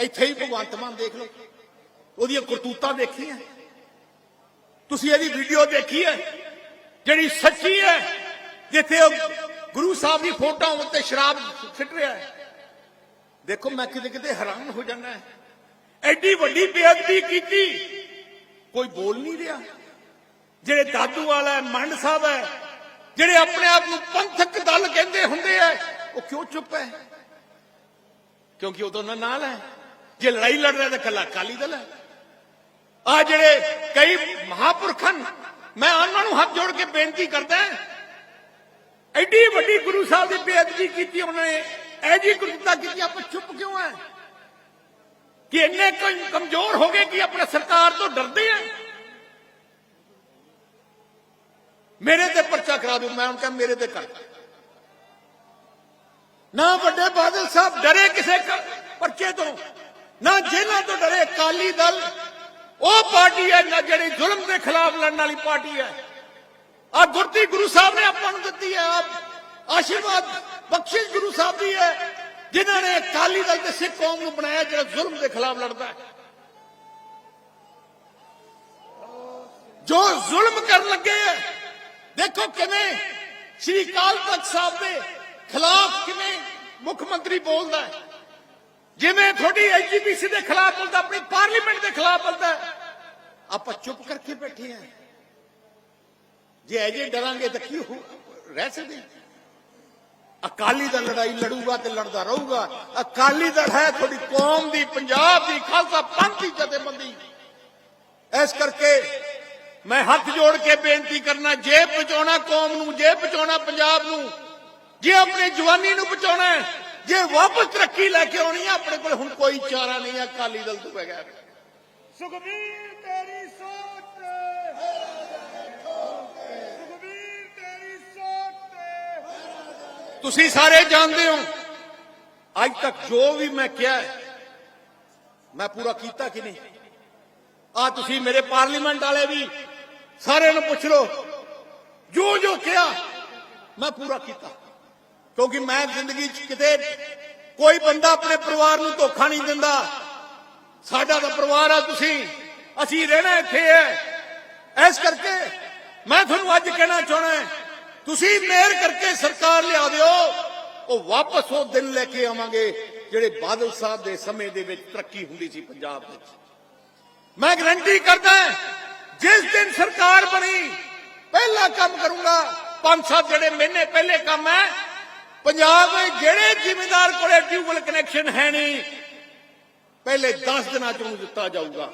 ਇੱਥੇ ਹੀ ਭਗਵੰਤ ਮਾਨ ਦੇਖ ਲਓ। ਉਹਦੀਆਂ ਕਰਤੂਤਾਂ ਦੇਖੀਆਂ। ਤੁਸੀਂ ਇਹਦੀ ਵੀਡੀਓ ਦੇਖੀ ਹੈ, ਜਿਹੜੀ ਸੱਚੀ ਹੈ, ਜਿੱਥੇ ਉਹ ਗੁਰੂ ਸਾਹਿਬ ਦੀ ਫੋਟੋ ਉੱਤੇ ਸ਼ਰਾਬ ਸਿੱਟ ਰਿਹਾ ਹੈ। ਦੇਖੋ, ਮੈਂ ਕਿਤੇ ਕਿਤੇ ਹੈਰਾਨ ਹੋ ਜਾਂਦਾ ਐਡੀ ਵੱਡੀ ਬੇਅਦਬੀ ਕੀਤੀ। ਕੋਈ ਬੋਲ ਨਹੀਂ ਰਿਹਾ। ਜਿਹੜੇ ਦਾਦੂ ਵਾਲਾ ਹੈ ਮੰਡ ਸਾਹਿਬ ਹੈ, ਜਿਹੜੇ ਆਪਣੇ ਆਪ ਨੂੰ ਪੰਥਕ ਦਲ ਕਹਿੰਦੇ ਹੁੰਦੇ ਆ ਉਹ ਕਿਉਂ ਚੁੱਪ ਹੈ? ਕਿਉਂਕਿ ਉਹ ਦੋਨਾਂ ਨਾਲ ਹੈ। ਜੇ ਲੜਾਈ ਲੜ ਰਿਹਾ ਤਾਂ ਕੱਲਾ ਅਕਾਲੀ ਦਲ ਹੈ ਆ ਜਿਹੜੇ ਕਈ ਮਹਾਪੁਰਖਾਂ ਮੈਂ ਉਹਨਾਂ ਨੂੰ ਹੱਥ ਜੋੜ ਕੇ ਬੇਨਤੀ ਕਰਦਾ ਐਡੀ ਵੱਡੀ ਗੁਰੂ ਸਾਹਿਬ ਦੀ ਬੇਅਦਬੀ ਕੀਤੀ ਉਹਨਾਂ ਨੇ ਐਜੀ ਗੁਰਤਾ ਕੀਤੀ ਆਪਾਂ ਚੁੱਪ ਕਿਉਂ ਹੈ ਕਿ ਇੰਨੇ ਕ- ਕਮਜ਼ੋਰ ਹੋ ਗਏ ਕਿ ਆਪਣੇ ਸਰਕਾਰ ਤੋਂ ਡਰਦੇ ਆ ਮੇਰੇ ਤੇ ਪਰਚਾ ਕਰਾ ਦਿਓ ਮੈਂ ਉਹਨਾਂ ਕਹਾਂ ਮੇਰੇ ਤੇ ਕਰ ਨਾ ਵੱਡੇ ਬਾਦਲ ਸਾਹਿਬ ਡਰੇ ਕਿਸੇ ਕ- ਪਰਚੇ ਤੋਂ ਨਾ ਜੇਲ੍ਹਾਂ ਤੋਂ ਡਰੇ ਅਕਾਲੀ ਦਲ, ਉਹ ਪਾਰਟੀ ਹੈ ਨਾ ਜਿਹੜੀ ਜ਼ੁਲਮ ਦੇ ਖਿਲਾਫ ਲੜਨ ਵਾਲੀ ਪਾਰਟੀ ਹੈ। ਆ ਗੁਰਤੀ ਗੁਰੂ ਸਾਹਿਬ ਨੇ ਆਪਾਂ ਨੂੰ ਦਿੱਤੀ ਹੈ, ਆਹ ਆਸ਼ੀਰਵਾਦ ਬਖਸ਼ਿਸ਼ ਗੁਰੂ ਸਾਹਿਬ ਦੀ ਹੈ, ਜਿਨ੍ਹਾਂ ਨੇ ਅਕਾਲੀ ਦਲ ਤੇ ਸਿੱਖ ਕੌਮ ਨੂੰ ਬਣਾਇਆ ਜਿਹੜਾ ਜ਼ੁਲਮ ਦੇ ਖਿਲਾਫ ਲੜਦਾ ਹੈ। ਜੋ ਜ਼ੁਲਮ ਕਰਨ ਲੱਗੇ ਹੈ, ਦੇਖੋ ਕਿਵੇਂ ਸ਼੍ਰੀ ਅਕਾਲ ਤਖਤ ਸਾਹਿਬ ਦੇ ਖਿਲਾਫ ਕਿਵੇਂ ਮੁੱਖ ਮੰਤਰੀ ਬੋਲਦਾ ਹੈ। ਜਿਵੇਂ ਤੁਹਾਡੀ ਐਜੀਪੀਸੀ ਦੇ ਖਿਲਾਫ ਬੋਲਦਾ ਆਪਣੀ ਪਾਰਲੀਮੈਂਟ ਦੇ ਖਿਲਾਫ ਬੋਲਦਾ ਆਪਾਂ ਚੁੱਪ ਕਰਕੇ ਬੈਠੇ ਹਾਂ। ਜੇ ਅਜੇ ਡਰਾਂਗੇ ਤਾਂ ਕੀ ਰਹਿ ਸਕਦੇ ਅਕਾਲੀ ਦਲ ਲੜਾਈ ਲੜੂਗਾ ਤੇ ਲੜਦਾ ਰਹੂਗਾ। ਅਕਾਲੀ ਦਲ ਹੈ ਤੁਹਾਡੀ ਕੌਮ ਦੀ, ਪੰਜਾਬ ਦੀ, ਖਾਲਸਾ ਪੰਥ ਦੀ ਜਥੇਬੰਦੀ। ਇਸ ਕਰਕੇ ਮੈਂ ਹੱਥ ਜੋੜ ਕੇ ਬੇਨਤੀ ਕਰਨਾ, ਜੇ ਬਚਾਉਣਾ ਕੌਮ ਨੂੰ, ਜੇ ਬਚਾਉਣਾ ਪੰਜਾਬ ਨੂੰ, ਜੇ ਆਪਣੀ ਜਵਾਨੀ ਨੂੰ ਬਚਾਉਣਾ ਜੇ ਵਾਪਸ ਤਰੱਕੀ ਲੈ ਕੇ ਆਉਣੀ ਹੈ ਆਪਣੇ ਕੋਲ ਹੁਣ ਕੋਈ ਚਾਰਾ ਨਹੀਂ ਹੈ ਅਕਾਲੀ ਦਲ ਤੋਂ ਬਗੈਰ। ਸੁਖਬੀਰ ਤੇਰੀ ਸੋਚ ਤੇ ਸੁਖਬੀਰ ਤੇਰੀ ਸੋਚ ਤੇ ਤੁਸੀਂ ਸਾਰੇ ਜਾਣਦੇ ਹੋ ਅੱਜ ਤੱਕ ਜੋ ਵੀ ਮੈਂ ਕਿਹਾ ਮੈਂ ਪੂਰਾ ਕੀਤਾ ਕਿ ਨਹੀਂ? ਆ ਤੁਸੀਂ ਮੇਰੇ ਪਾਰਲੀਮੈਂਟ ਵਾਲੇ ਵੀ ਸਾਰਿਆਂ ਨੂੰ ਪੁੱਛ ਲਓ। ਜੋ ਜੋ ਕਿਹਾ ਮੈਂ ਪੂਰਾ ਕੀਤਾ। ਕਿਉਂਕਿ ਮੈਂ ਜ਼ਿੰਦਗੀ 'ਚ ਕਿਤੇ ਕੋਈ ਬੰਦਾ ਆਪਣੇ ਪਰਿਵਾਰ ਨੂੰ ਧੋਖਾ ਨਹੀਂ ਦਿੰਦਾ। ਸਾਡਾ ਤਾਂ ਪਰਿਵਾਰ ਆ ਤੁਸੀਂ। ਅਸੀਂ ਰਹਿਣਾ ਇੱਥੇ ਹੈ। ਇਸ ਕਰਕੇ ਮੈਂ ਤੁਹਾਨੂੰ ਅੱਜ ਕਹਿਣਾ ਚਾਹਣਾ ਤੁਸੀਂ ਮਿਹਰ ਕਰਕੇ ਸਰਕਾਰ ਲਿਆ ਦਿਓ, ਉਹ ਵਾਪਸ ਉਹ ਦਿਨ ਲੈ ਕੇ ਆਵਾਂਗੇ ਜਿਹੜੇ ਬਾਦਲ ਸਾਹਿਬ ਦੇ ਸਮੇਂ ਦੇ ਵਿੱਚ ਤਰੱਕੀ ਹੁੰਦੀ ਸੀ ਪੰਜਾਬ ਵਿੱਚ। ਮੈਂ ਗਰੰਟੀ ਕਰਦਾ ਜਿਸ ਦਿਨ ਸਰਕਾਰ ਬਣੀ, ਪਹਿਲਾ ਕੰਮ ਕਰੂੰਗਾ ਪੰਜ ਸੱਤ ਜਿਹੜੇ ਮਹੀਨੇ ਪਹਿਲੇ ਕੰਮ ਹੈ ਪੰਜਾਬ ਵਿੱਚ ਜਿਹੜੇ ਜ਼ਿਮੀਂਦਾਰ ਕੋਲੇ ਟਿਊਬਲ ਕਨੈਕਸ਼ਨ ਹੈ ਨਹੀਂ, ਪਹਿਲੇ 10 ਦਿਨਾਂ ਚ ਉਹਨੂੰ ਦਿੱਤਾ ਜਾਊਗਾ।